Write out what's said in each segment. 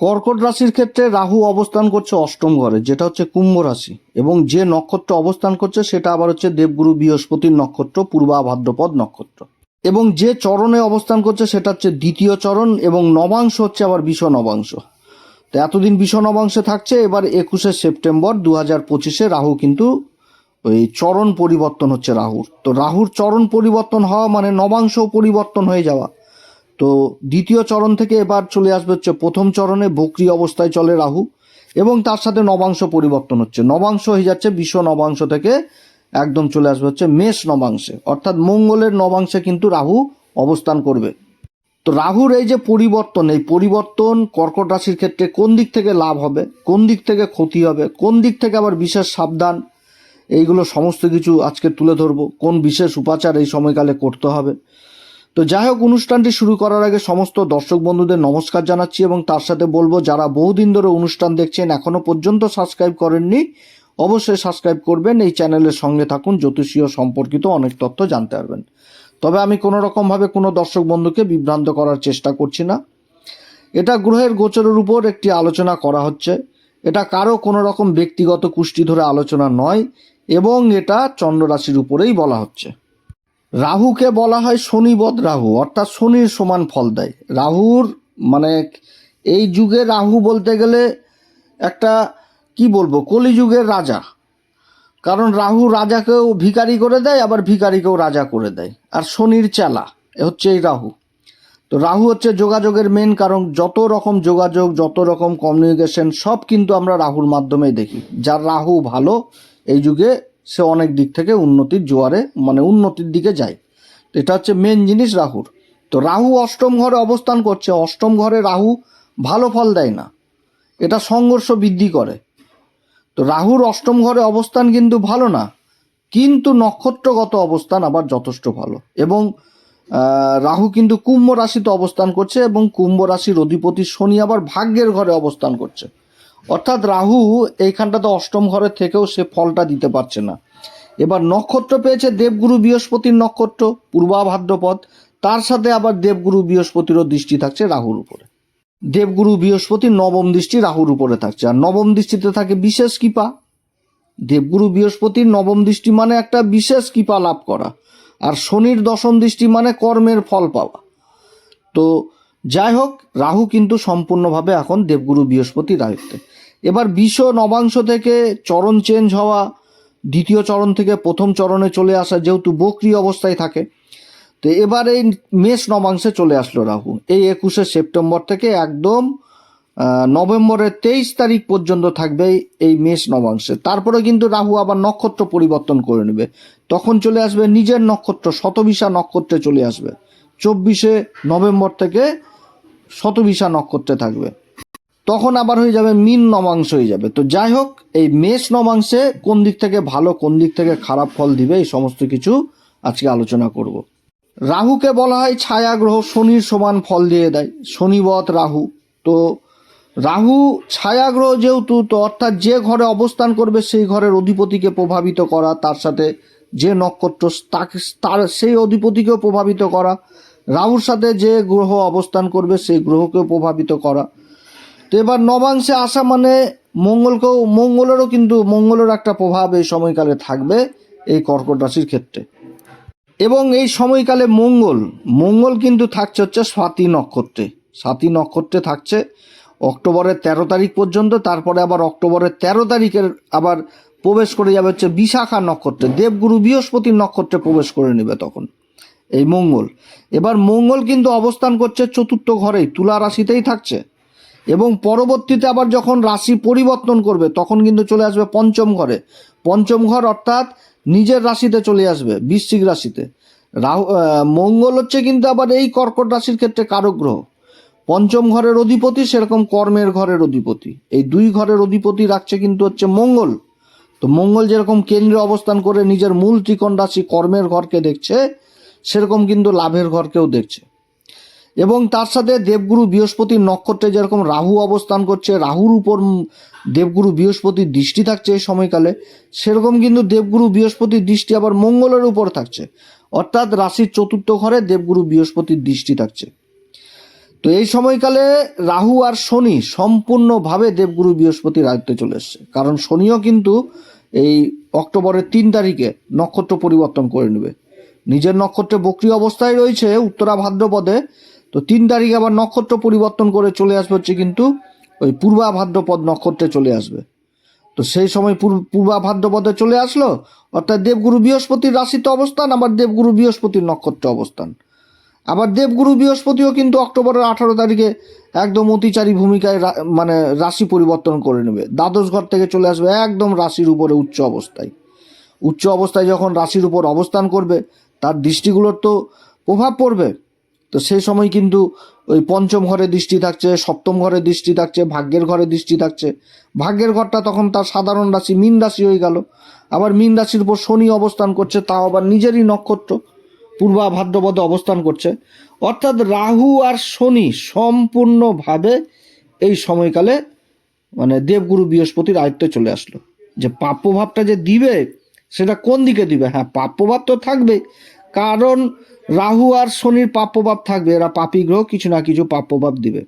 কর্কট রাশির ক্ষেত্রে রাহু অবস্থান করছে অষ্টম ঘরে, যেটা হচ্ছে কুম্ভ রাশি। এবং যে নক্ষত্র অবস্থান করছে, সেটা আবার হচ্ছে দেবগুরু বৃহস্পতির নক্ষত্র, পূর্বা ভাদ্রপদ নক্ষত্র। এবং যে চরণে অবস্থান করছে, সেটা হচ্ছে দ্বিতীয় চরণ এবং নবাংশ হচ্ছে আবার বিষ নবাংশ। তো এতদিন বিষ নবাংশে থাকছে, এবার একুশে সেপ্টেম্বর দু হাজার পঁচিশে রাহু কিন্তু ওই চরণ পরিবর্তন হচ্ছে রাহুর। তো রাহুর চরণ পরিবর্তন হওয়া মানে নবাংশ পরিবর্তন হয়ে যাওয়া। তো দ্বিতীয় চরণ থেকে এবার চলে আসবে হচ্ছে প্রথম চরণে, বক্রি অবস্থায় চলে রাহু এবং তার সাথে নবাংশ পরিবর্তন হচ্ছে। নবাংশ হয়ে যাচ্ছে বিশ্ব নবাংশ থেকে একদম চলে আসবে হচ্ছে মেষ নবাংশে। অর্থাৎ মঙ্গলের নবাংশে কিন্তু রাহু অবস্থান করবে। তো রাহুর এই যে পরিবর্তন, এই পরিবর্তন কর্কট রাশির ক্ষেত্রে কোন দিক থেকে লাভ হবে, কোন দিক থেকে ক্ষতি হবে, কোন দিক থেকে আবার বিশেষ সাবধান, এইগুলো সমস্ত কিছু আজকে তুলে ধরবো। কোন বিশেষ উপাচার এই সময়কালে করতে হবে তো যাই হোক, অনুষ্ঠানটি শুরু করার আগে সমস্ত দর্শক বন্ধুদের নমস্কার জানাচ্ছি এবং তার সাথে বলব, যারা বহুদিন ধরে অনুষ্ঠান দেখছেন, এখনও পর্যন্ত সাবস্ক্রাইব করেননি, অবশ্যই সাবস্ক্রাইব করবেন। এই চ্যানেলের সঙ্গে থাকুন জ্যোতিষীয় সম্পর্কিত অনেক তথ্য জানতে পারবেন। তবে আমি কোনো রকমভাবে কোনো দর্শক বন্ধুকে বিভ্রান্ত করার চেষ্টা করছি না। এটা গ্রহের গোচরের উপর একটি আলোচনা করা হচ্ছে। এটা কারও কোনো রকম ব্যক্তিগত কুষ্টি ধরে আলোচনা নয় এবং এটা চন্দ্র রাশির উপরেই বলা হচ্ছে। রাহুকে বলা হয় শনিবদ রাহু, অর্থাৎ শনির সমান ফল দেয়। রাহুর মানে এই যুগে রাহু বলতে গেলে একটা, কি বলব, কলিযুগের রাজা। কারণ রাহু রাজাকেও ভিখারি করে দেয়, আবার ভিখারিকেও রাজা করে দেয়। আর শনির চেলা হচ্ছে এই রাহু। তো রাহু হচ্ছে যোগাযোগের মেন কারণ। যত রকম যোগাযোগ, যত রকম কমিউনিকেশন সব কিন্তু আমরা রাহুর মাধ্যমে দেখি। যার রাহু ভালো, এই যুগে সে অনেক দিক থেকে উন্নতির জোয়ারে মানে উন্নতির দিকে যায়। তো এটা হচ্ছে মেন জিনিস রাহুর। তো রাহু অষ্টম ঘরে অবস্থান করছে, অষ্টম ঘরে রাহু ভালো ফল দেয় না। এটা সংঘর্ষ বৃদ্ধি করে। তো রাহুর অষ্টম ঘরে অবস্থান কিন্তু ভালো না, কিন্তু নক্ষত্রগত অবস্থান আবার যথেষ্ট ভালো। এবং রাহু কিন্তু কুম্ভ রাশিতে অবস্থান করছে এবং কুম্ভ রাশির অধিপতি শনি আবার ভাগ্যের ঘরে অবস্থান করছে। অর্থাৎ রাহু এইখানটাতে অষ্টম ঘরের থেকেও সে ফলটা দিতে পারছে না। এবার নক্ষত্র পেয়েছে দেবগুরু বৃহস্পতির নক্ষত্র পূর্বা ভাদ্রপদ তার সাথে আবার দেবগুরু বৃহস্পতিরও দৃষ্টি থাকছে রাহুর উপরে। দেবগুরু বৃহস্পতির নবম দৃষ্টি রাহুর উপরে থাকছে। আর নবম দৃষ্টিতে থাকে বিশেষ কৃপা। দেবগুরু বৃহস্পতির নবম দৃষ্টি মানে একটা বিশেষ কৃপা লাভ করা। আর শনির দশম দৃষ্টি মানে কর্মের ফল পাওয়া। তো যাই হোক রাহু কিন্তু সম্পূর্ণভাবে এখন দেবগুরু বৃহস্পতি রাহুতে এবার বিশ্ব নবাংশ থেকে চরণ চেঞ্জ হওয়া, দ্বিতীয় চরণ থেকে প্রথম চরণে চলে আসা যেহেতু বক্রি অবস্থায় থাকে, তো এবার এই মেষ নবাংশে চলে আসলো রাহু। এই একুশে সেপ্টেম্বর থেকে একদম নভেম্বরের তেইশ তারিখ পর্যন্ত থাকবে এই মেষ নবাংশে। তারপরে কিন্তু রাহু আবার নক্ষত্র পরিবর্তন করে নেবে। তখন চলে আসবে নিজের নক্ষত্র, শতবিশা নক্ষত্রে চলে আসবে। চব্বিশে নভেম্বর থেকে শতবিশা নক্ষত্রে থাকবে। তখন আবার হয়ে যাবে মিন নবাংশ হয়ে যাবে। তো যাই হোক, এই মেষ নমাংশে কোন দিক থেকে ভালো, কোন দিক থেকে খারাপ ফল দিবে, এই সমস্ত কিছু আজকে আলোচনা করব। রাহুকে বলা হয় ছায়া গ্রহ শনির সমান ফল দিয়ে দেয় শনিবত রাহু। তো রাহু ছায়া গ্রহ যেহেতু, তো অর্থাৎ যে ঘরে অবস্থান করবে, সেই ঘরের অধিপতিকে প্রভাবিত করা, তার সাথে যে নক্ষত্র, তাকে, তার, সেই অধিপতিকেও প্রভাবিত করা। রাহুর সাথে যে গ্রহ অবস্থান করবে, সেই গ্রহকেও প্রভাবিত করা। তো এবার নবাংশে আসা মানে মঙ্গলকেও, মঙ্গলেরও কিন্তু, মঙ্গলের একটা প্রভাব এই সময়কালে থাকবে এই কর্কট রাশির ক্ষেত্রে। এবং এই সময়কালে মঙ্গল মঙ্গল কিন্তু থাকছে হচ্ছে স্বাতি নক্ষত্রে। স্বাতি নক্ষত্রে থাকছে অক্টোবরের তেরো তারিখ পর্যন্ত, তারপরে আবার অক্টোবরের তেরো তারিখের আবার প্রবেশ করে যাবে হচ্ছে বিশাখা নক্ষত্রে। দেবগুরু বৃহস্পতির নক্ষত্রে প্রবেশ করে নেবে তখন। এই মঙ্গল। এবার মঙ্গল কিন্তু অবস্থান করছে চতুর্থ ঘরেই, তুলা রাশিতেই থাকছে। এবং পরবর্তীতে আবার যখন রাশি পরিবর্তন করবে, তখন কিন্তু চলে আসবে পঞ্চম ঘরে। পঞ্চম ঘর অর্থাৎ নিজের রাশিতে চলে আসবে, বৃশ্চিক রাশিতে। রাহু মঙ্গল হচ্ছে কিন্তু আবার এই কর্কট রাশির ক্ষেত্রে কারক গ্রহ। পঞ্চম ঘরের অধিপতি সেরকম কর্মের ঘরের অধিপতি। এই দুই ঘরের অধিপতি রাখছে কিন্তু হচ্ছে মঙ্গল। তো মঙ্গল যেরকম কেন্দ্রে অবস্থান করে নিজের মূল ত্রিকোণ রাশি কর্মের ঘরকে দেখছে সেরকম কিন্তু লাভের ঘরকেও দেখছে। এবং তার সাথে দেবগুরু বৃহস্পতির নক্ষত্রে যেরকম রাহু অবস্থান করছে, রাহুর উপর দেবগুরু বৃহস্পতির দৃষ্টি থাকছে এই সময়কালে, সেরকম কিন্তু দেবগুরু বৃহস্পতির দৃষ্টি আবার মঙ্গলের উপর থাকছে। অর্থাৎ রাশির চতুর্থ ঘরে দেবগুরু বৃহস্পতির দৃষ্টি থাকছে। তো এই সময়কালে রাহু আর শনি সম্পূর্ণভাবে দেবগুরু বৃহস্পতির আয়ত্তে চলে এসছে। কারণ শনিও কিন্তু এই অক্টোবরের তিন তারিখে নক্ষত্র পরিবর্তন করে নেবে। নিজের নক্ষত্রে বক্রি অবস্থায় রয়েছে উত্তরা ভাদ্রপদে, তো তিন তারিখে আবার নক্ষত্র পরিবর্তন করে চলে আসবে হচ্ছে কিন্তু ওই পূর্বা ভাদ্রপদ নক্ষত্রে চলে আসবে। তো সেই সময় পূর্ব- ভাদ্রপদে চলে আসলো, অর্থাৎ দেবগুরু বৃহস্পতির রাশিতে অবস্থান, আবার দেবগুরু বৃহস্পতির নক্ষত্রে অবস্থান। আবার দেবগুরু বৃহস্পতিও কিন্তু অক্টোবরের আঠারো তারিখে একদম অতিচারী ভূমিকায় মানে রাশি পরিবর্তন করে নেবে। দ্বাদশ ঘর থেকে চলে আসবে একদম রাশির উপরে উচ্চ অবস্থায়। উচ্চ অবস্থায় যখন রাশির উপর অবস্থান করবে তার দৃষ্টিগুলোর তো প্রভাব পড়বে। তো সেই সময় কিন্তু ওই পঞ্চম ঘরে দৃষ্টি থাকছে, সপ্তম ঘরে দৃষ্টি থাকছে, ভাগ্যের ঘরে দৃষ্টি থাকছে। ভাগ্যের ঘরটা তখন তার সাধারণ রাশি, মীন রাশি হয়ে গেল। আবার মীন রাশির উপর শনি অবস্থান করছে, তাও আবার নিজেরই নক্ষত্র পূর্বা ভাদ্রপদে অবস্থান করছে। অর্থাৎ রাহু আর শনি সম্পূর্ণভাবে এই সময়কালে মানে দেবগুরু বৃহস্পতির আয়ত্তে চলে আসলো। যে প্রাপ্যভাবটা যে দিবে সেটা কোন দিকে দিবে? হ্যাঁ প্রাপ্যভাব তো থাকবে কারণ রাহু আর শনির প্রাপ্যভাব থাকবে। এরা পাপি গ্রহ, কিছু না কিছু প্রাপ্যভাব দিবে।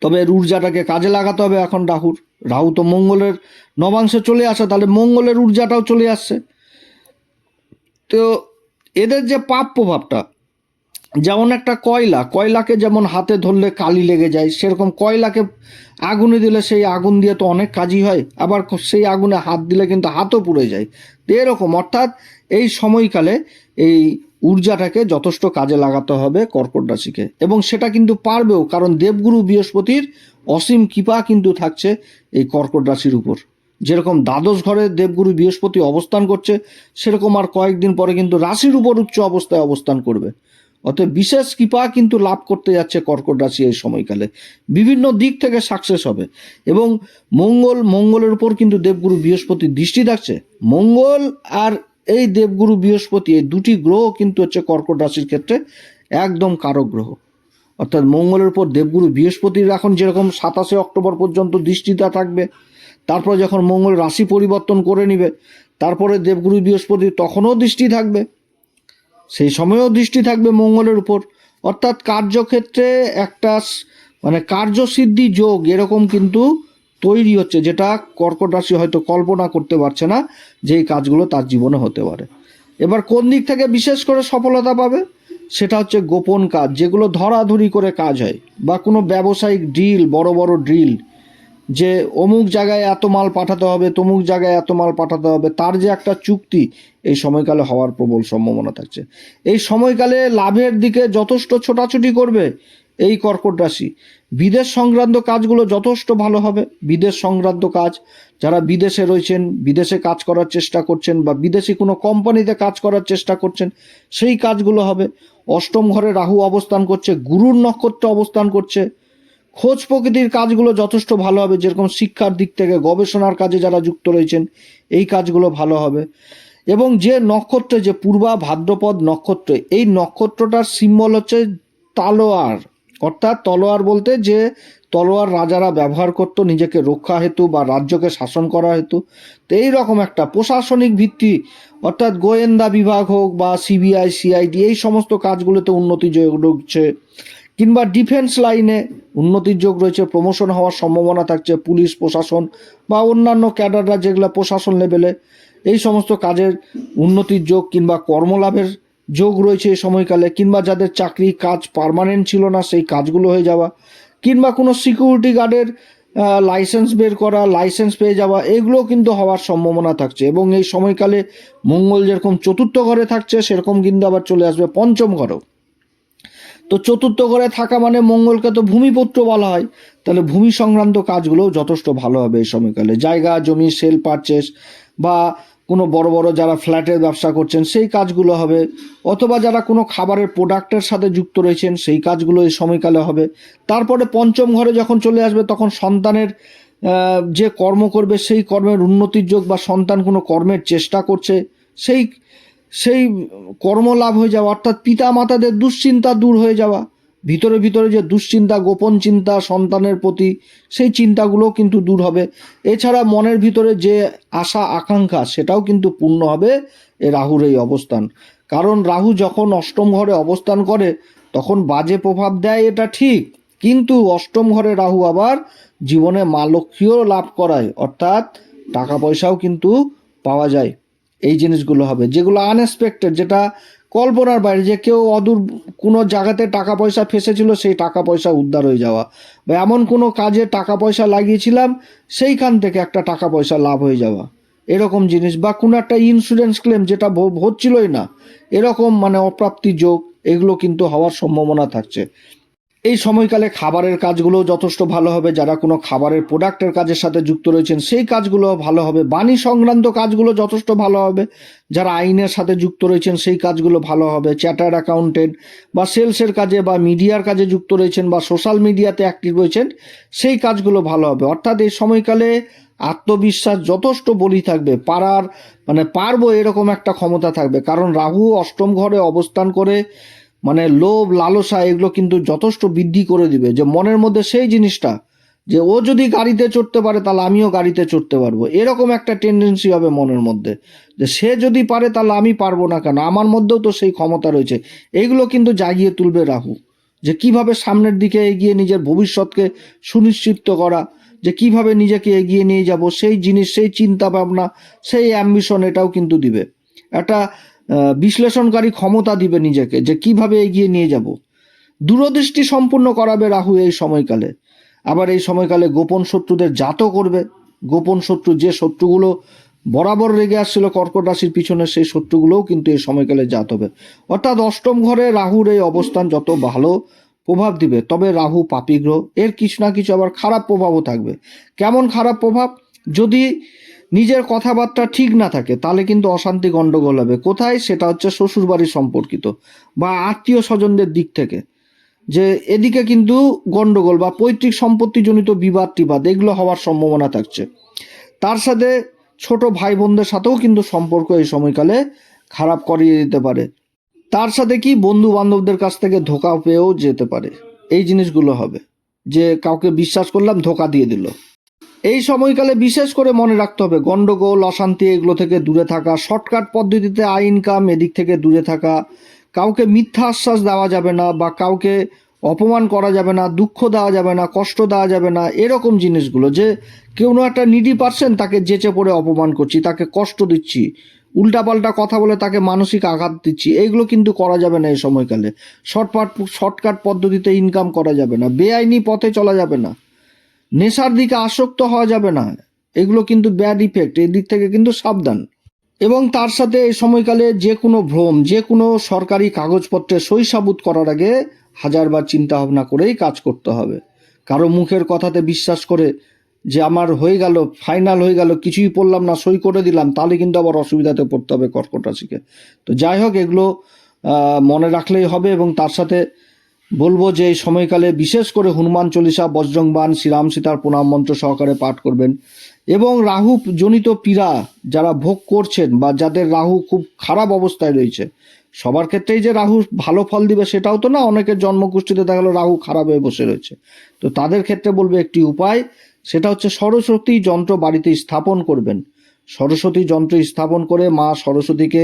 তবে ঊর্জাটাকে কাজে লাগাতে হবে এখন রাহুর। রাহু তো মঙ্গলের নবাংশে চলে আসে, তাহলে মঙ্গলের ঊর্জাটাও চলে আসছে। তো এদের যে পাপ প্রভাবটা যেমন একটা কয়লা, কয়লাকে যেমন হাতে ধরলে কালি লেগে যায়, সেরকম কয়লাকে আগুনে দিলে সেই আগুন দিয়ে তো অনেক কাজই হয়, আবার সেই আগুনে হাত দিলে কিন্তু হাতও পুড়ে যায়। এরকম, অর্থাৎ এই সময়কালে এই ঊর্জাটাকে যথেষ্ট কাজে লাগাতে হবে কর্কট রাশিকে। এবং সেটা কিন্তু পারবেও, কারণ দেবগুরু বৃহস্পতির অসীম কৃপা কিন্তু থাকছে এই কর্কট রাশির উপর। যেরকম দ্বাদশ ঘরে দেবগুরু বৃহস্পতি অবস্থান করছে, সেরকম আর কয়েকদিন পরে কিন্তু রাশির উপর উচ্চ অবস্থায় অবস্থান করবে। অতএব বিশেষ কৃপা কিন্তু লাভ করতে যাচ্ছে কর্কট রাশি এই সময়কালে। বিভিন্ন দিক থেকে সাকসেস হবে এবং মঙ্গল, মঙ্গলের উপর কিন্তু দেবগুরু বৃহস্পতি দৃষ্টি থাকছে মঙ্গল আর এই দেবগুরু বৃহস্পতি, এই দুটি গ্রহ কিন্তু হচ্ছে কর্কট রাশির ক্ষেত্রে একদম কারক গ্রহ। অর্থাৎ মঙ্গলের উপর দেবগুরু বৃহস্পতির এখন যেরকম সাতাশে অক্টোবর পর্যন্ত দৃষ্টিটা থাকবে, তারপর যখন মঙ্গল রাশি পরিবর্তন করে নিবে, তারপরে দেবগুরু বৃহস্পতি তখনও দৃষ্টি থাকবে। সেই সময়েও দৃষ্টি থাকবে মঙ্গলের উপর। অর্থাৎ কার্যক্ষেত্রে একটা মানে কার্যসিদ্ধি যোগ এরকম কিন্তু তৈরি হচ্ছে, যেটা কর্কট রাশি হয়তো কল্পনা করতে পারছে না যে এই কাজগুলো তার জীবনে হতে পারে। এবার কোন দিক থেকে বিশেষ করে সফলতা পাবে? সেটা হচ্ছে গোপন কাজ, যেগুলো ধরাধরি করে কাজ হয়, বা কোনো ব্যবসায়িক ড্রিল বড় বড় ড্রিল যে অমুক জায়গায় এত মাল পাঠাতে হবে, তমুক জায়গায় এত মাল পাঠাতে হবে, তার যে একটা চুক্তি, এই সময়কালে হওয়ার প্রবল সম্ভাবনা থাকছে। এই সময়কালে লাভের দিকে যথেষ্ট ছোটাছুটি করবে এই কর্কট রাশি। বিদেশ সংক্রান্ত কাজগুলো যথেষ্ট ভালো হবে। বিদেশ সংক্রান্ত কাজ, যারা বিদেশে রয়েছেন, বিদেশে কাজ করার চেষ্টা করছেন বা বিদেশি কোনো কোম্পানিতে কাজ করার চেষ্টা করছেন, সেই কাজগুলো হবে। অষ্টম ঘরে রাহু অবস্থান করছে, গুরুর নক্ষত্র অবস্থান করছে। খোঁজ প্রকৃতির কাজগুলো যথেষ্ট ভালো হবে। যেরকম শিক্ষার দিক থেকে, গবেষণার কাজে যারা যুক্ত রয়েছেন, এই কাজগুলো ভালো হবে। এবং যে নক্ষত্র, যে পূর্বা ভাদ্রপদ নক্ষত্র, এই নক্ষত্রটার সিম্বল হচ্ছে তালোয়ার। অর্থাৎ তলোয়ার বলতে যে তলোয়ার রাজারা ব্যবহার করত, নিজেকে রক্ষা হেতু বা রাজ্যকে শাসন করা হেতু। তো এই রকম একটা প্রশাসনিক ভিত্তি, অর্থাৎ গোয়েন্দা বিভাগ হোক বা সিবিআই, সিআইডি, এই সমস্ত কাজগুলোতে উন্নতি যোগ রয়েছে কিংবা ডিফেন্স লাইনে উন্নতির যোগ রয়েছে, প্রমোশন হওয়ার সম্ভাবনা থাকছে পুলিশ, প্রশাসন বা অন্যান্য ক্যাডাররা যেগুলো প্রশাসন লেভেলে। এই সমস্ত কাজের উন্নতির যোগ কিংবা কর্মলাভের যোগ রয়েছে এই সময়কালে, কিংবা যাদের চাকরি কাজ পার্মানেন্ট ছিল না, সেই কাজগুলো হয়ে যাওয়া, কিংবা কোনো সিকিউরিটি গার্ডের লাইসেন্স বের করা লাইসেন্স পেয়ে যাওয়া এগুলো কিন্তু হওয়ার সম্ভাবনা থাকছে। এবং এই সময়কালে মঙ্গল যেরকম চতুর্থ ঘরে থাকছে, সেরকম কিন্তু আবার চলে আসবে পঞ্চম ঘরেও। তো চতুর্থ ঘরে থাকা মানে মঙ্গলকে তো ভূমিপুত্র বলা হয়। তাহলে ভূমি সংক্রান্ত কাজগুলোও যথেষ্ট ভালো হবে এই সময়কালে। জায়গা, জমি, সেল পারচেস বা কোনো বড় বড় যারা ফ্ল্যাটের ব্যবসা করছেন, সেই কাজগুলো হবে। অথবা যারা কোনো খাবারের প্রোডাক্টের সাথে যুক্ত রয়েছেন, সেই কাজগুলো এই সময়কালে হবে। তারপরে পঞ্চম ঘরে যখন চলে আসবে, তখন সন্তানের যে কর্ম করবে, সেই কর্মের উন্নতির যোগ বা সন্তান কোনো কর্মের চেষ্টা করছে, সেই সেই কর্মলাভ হয়ে যাওয়া, অর্থাৎ পিতা মাতাদের দুশ্চিন্তা দূর হয়ে যাওয়া, ভিতরে ভিতরে যে দুশ্চিন্তা, গোপন চিন্তা, সন্তানের প্রতি, সেই চিন্তাগুলোও কিন্তু দূর হবে। এছাড়া মনের ভিতরে যে আশা, আকাঙ্ক্ষা, সেটাও কিন্তু পূর্ণ হবে এ রাহুর এই অবস্থান। কারণ রাহু যখন অষ্টম ঘরে অবস্থান করে, তখন বাজে প্রভাব দেয়, এটা ঠিক। কিন্তু অষ্টম ঘরে রাহু আবার জীবনে মা লক্ষ্মীও লাভ করায়, অর্থাৎ টাকা পয়সাও কিন্তু পাওয়া যায়। এই জিনিসগুলো হবে, যেগুলো আনএক্সপেক্টেড যেটা কল্পনার বাইরে, যে কেউ অদূর কোনো জায়গাতে টাকা পয়সা ফেসেছিল, সেই টাকা পয়সা উদ্ধার হয়ে যাওয়া। বা এমন কোনো কাজে টাকা পয়সা লাগিয়েছিলাম, সেইখান থেকে একটা টাকা পয়সা লাভ হয়ে যাওয়া। এরকম জিনিস বা কোনো একটা ইন্স্যুরেন্স ক্লেম যেটা হচ্ছিলই না, এরকম মানে অপ্রাপ্তি যোগ, এগুলো কিন্তু হওয়ার সম্ভাবনা থাকছে। এই সময়কালে খাবারের কাজগুলো যথেষ্ট ভালো হবে। যারা কোনো খাবারের প্রোডাক্টের কাজের সাথে যুক্ত রয়েছেন, সেই কাজগুলো ভালো হবে। বাণী সংক্রান্ত কাজগুলো যথেষ্ট ভালো হবে। যারা আইনের সাথে যুক্ত রয়েছেন, সেই কাজগুলো ভালো হবে। চ্যাটার্ড অ্যাকাউন্টেন্ট বা সেলসের কাজে বা মিডিয়ার কাজে যুক্ত রয়েছেন বা সোশ্যাল মিডিয়াতে অ্যাক্টিভ রয়েছেন, সেই কাজগুলো ভালো হবে। অর্থাৎ এই সময়কালে আত্মবিশ্বাস যথেষ্ট বলি থাকবে। পারার মানে পারব এরকম একটা ক্ষমতা থাকবে। কারণ রাহু অষ্টম ঘরে অবস্থান করে মানে লোভ, লালসা, এগুলো কিন্তু যথেষ্ট বৃদ্ধি করে দিবে। যে মনের মধ্যে সেই জিনিসটা, যে ও যদি গাড়িতে চড়তে পারে, তাহলে আমিও গাড়িতে চড়তে পারব। এরকম একটা টেন্ডেন্সি হবে মনের মধ্যে। যে সে যদি পারে, তাহলে আমি পারব না কেন? আমার মধ্যেও তো সেই ক্ষমতা রয়েছে। এইগুলো কিন্তু জাগিয়ে তুলবে রাহু। যে কীভাবে সামনের দিকে এগিয়ে নিজের ভবিষ্যৎকে সুনিশ্চিত করা, যে কীভাবে নিজেকে এগিয়ে নিয়ে যাব, সেই জিনিস, সেই চিন্তা ভাবনা, সেই অ্যাম্বিশন এটাও কিন্তু দিবে। একটা বিশ্লেষণকারী ক্ষমতা দিবে নিজেকে যে কীভাবে এগিয়ে নিয়ে যাব। দূরদৃষ্টি সম্পূর্ণ করাবে রাহু এই সময়কালে। আবার এই সময়কালে গোপন শত্রুদের জাতও করবে। গোপন শত্রু যে শত্রুগুলো বরাবর রেগে আসছিল কর্কট রাশির পিছনে, সেই শত্রুগুলোও কিন্তু এই সময়কালে জাত হবে। অর্থাৎ অষ্টম ঘরে রাহুর এই অবস্থান যত ভালো প্রভাব দিবে, তবে রাহু পাপী গ্রহ। এর কিছু না কিছু আবার খারাপ প্রভাবও থাকবে। কেমন খারাপ প্রভাব? যদি নিজের কথাবার্তা ঠিক না থাকে, তাহলে কিন্তু অশান্তি গণ্ডগোল হবে। কোথায়? সেটা হচ্ছে শ্বশুরবাড়ি সম্পর্কিত বা আত্মীয় স্বজনদের দিক থেকে। যে এদিকে কিন্তু গণ্ডগোল বা পৈতৃক সম্পত্তিজনিত বিবাদ টিবাদ, এগুলো হওয়ার সম্ভাবনা থাকছে। তার সাথে ছোট ভাই বোনদের সাথেও কিন্তু সম্পর্ক এই সময়কালে খারাপ করিয়ে দিতে পারে। তার সাথে কি বন্ধু বান্ধবদের কাছ থেকে ধোকা পেয়েও যেতে পারে। এই জিনিসগুলো হবে। যে কাউকে বিশ্বাস করলাম, ধোকা দিয়ে দিল। এই সময়কালে বিশেষ করে মনে রাখতে হবে, গন্ডগোল, অশান্তি এগুলো থেকে দূরে থাকা, শর্টকাট পদ্ধতিতে আই ইনকাম এদিক থেকে দূরে থাকা, কাউকে মিথ্যা আশ্বাস দেওয়া যাবে না বা কাউকে অপমান করা যাবে না, দুঃখ দেওয়া যাবে না, কষ্ট দেওয়া যাবে না, এরকম জিনিসগুলো যে কেউ না একটা নিডি পারছেন তাকে যেচে পড়ে অপমান করছি, তাকে কষ্ট দিচ্ছি, উল্টাপাল্টা কথা বলে তাকে মানসিক আঘাত দিচ্ছি এইগুলো কিন্তু করা যাবে না এই সময়কালে। শর্টকাট শর্টকাট পদ্ধতিতে ইনকাম করা যাবে না, বেআইনি পথে চলা যাবে না। নেশার দিকে আসক্ত হওয়া যাবে না। এগুলো কিন্তু ব্যাড ইফেক্ট এই দিক থেকে কিন্তু সাবধান। এবং তার সাথে এই সময়কালে যে কোনো ভ্রম, যে কোনো সরকারি কাগজপত্রে সই সাবুত করার আগে হাজারবার চিন্তা ভাবনা করেই কাজ করতে হবে। কারও মুখের কথাতে বিশ্বাস করে যে আমার হয়ে গেল ফাইনাল হয়ে গেল, কিছুই পড়লাম না, সই করে দিলাম, তাহলে কিন্তু আবার অসুবিধাতে পড়তে হবে কর্কট রাশিকে। তো যাই হোক, এগুলো মনে রাখলেই হবে এবং তার সাথে বলব যে এই সময়কালে বিশেষ করে হনুমান চল্লিশা বজ্রংবান শ্রীরাম সীতার প্রণাম মন্ত্র সহকারে পাঠ করবেন। এবং রাহু জনিত পীড়া যারা ভোগ করছেন বা যাদের রাহু খুব খারাপ অবস্থায় রয়েছে, সবার ক্ষেত্রেই যে রাহু ভালো ফল দিবে সেটাও তো না, অনেকের জন্মগোষ্ঠীতে দেখা গেলো রাহু খারাপ হয়ে বসে রয়েছে। তো তাদের ক্ষেত্রে বলব একটি উপায়, সেটা হচ্ছে সরস্বতী যন্ত্র বাড়িতে স্থাপন করবেন। সরস্বতী যন্ত্র স্থাপন করে মা সরস্বতীকে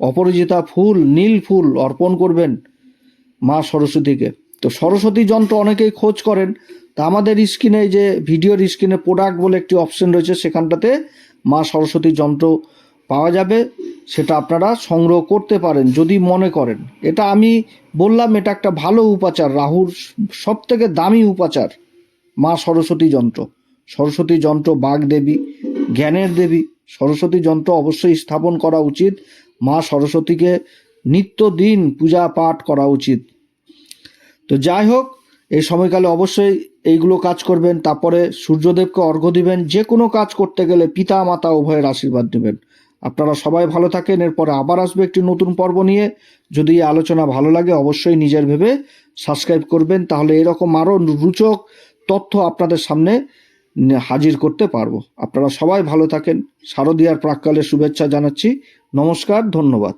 অপরাজিতা ফুল, নীল ফুল অর্পণ করবেন। মা সরস্বতীকে। তো সরস্বতী যন্ত্র অনেকেই খোঁজ করেন। তা আমাদের স্ক্রিনে যে ভিডিওর স্ক্রিনে প্রোডাক্ট বলে একটি অপশন রয়েছে, সেখানটাতে মা সরস্বতী যন্ত্র পাওয়া যাবে। সেটা আপনারা সংগ্রহ করতে পারেন, যদি মনে করেন। এটা আমি বললাম, এটা একটা ভালো উপাচার। রাহুর সব থেকে দামি উপাচার মা সরস্বতী যন্ত্র সরস্বতী যন্ত্র বাঘ দেবী, জ্ঞানের দেবী। সরস্বতী যন্ত্র অবশ্যই স্থাপন করা উচিত। মা সরস্বতীকে নিত্যদিন পূজা পাঠ করা উচিত। তো যাই হোক, এই সময়কালে অবশ্যই এইগুলো কাজ করবেন, তারপরে সূর্যদেবকে অর্ঘ্য দিবেন, যে কোনো কাজ করতে গেলে পিতা, মাতা উভয়ের আশীর্বাদ নেবেন। আপনারা সবাই ভালো থাকেন, এরপরে আবার আসবে একটি নতুন পর্ব নিয়ে। যদি আলোচনা ভালো লাগে, অবশ্যই নিজের ভেবে সাবস্ক্রাইব করবেন, তাহলে এরকম আরও রুচক তথ্য আপনাদের সামনে হাজির করতে পারব। আপনারা সবাই ভালো থাকেন, শারদীয়ার প্রাককালে শুভেচ্ছা জানাচ্ছি, নমস্কার, ধন্যবাদ।